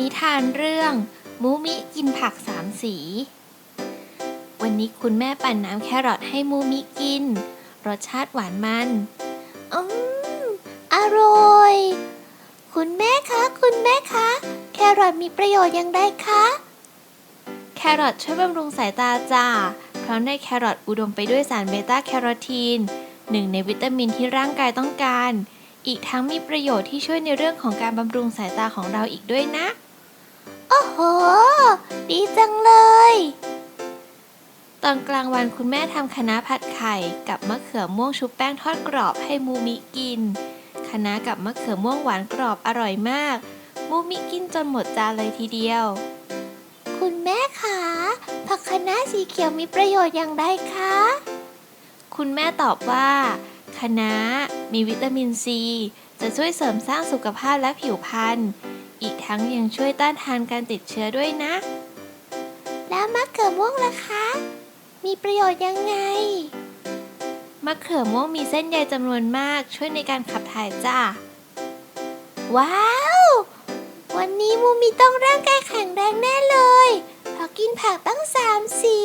นิทานเรื่อง มูมิกินผักสามสี วันนี้คุณแม่ปั่นน้ำแครอทให้มูมิกิน รสชาติหวานมันอืมอร่อย คุณแม่คะ คุณแม่คะ แครอทมีประโยชน์อย่างไรคะ แครอทช่วยบำรุงสายตาจ้าเพราะในแครอทอุดมไปด้วยสารเบต้าแคโรทีนหนึ่งในวิตามินที่ร่างกายต้องการ อีกทั้งมีประโยชน์ที่ช่วยในเรื่องของการบำรุงสายตาของเราอีกด้วยนะ โอ้โห ดีจังเลย ตอนกลางวันคุณแม่ทำคะน้าผัดไข่กับมะเขือม่วงชุบแป้งทอดกรอบให้มูมิกินคะน้ากับมะเขือม่วงหวานกรอบอร่อยมาก มูมิกินจนหมดจานเลยทีเดียว คุณแม่คะผักคะน้าสีเขียวมีประโยชน์อย่างไรคะ คุณแม่ตอบว่าคะน้ามีวิตามินซี จะช่วยเสริมสร้างสุขภาพและผิวพรรณอีก ทั้งยังช่วยต้านทานการติดเชื้อด้วยนะ แล้วมะเขือม่วงล่ะคะ มีประโยชน์ยังไง มะเขือม่วงมีเส้นใยจำนวนมากช่วยในการขับถ่ายจ้า ว้าว วันนี้มูมีต้องร่างกายแข็งแรงแน่เลยเพราะกินผักตั้งสามสี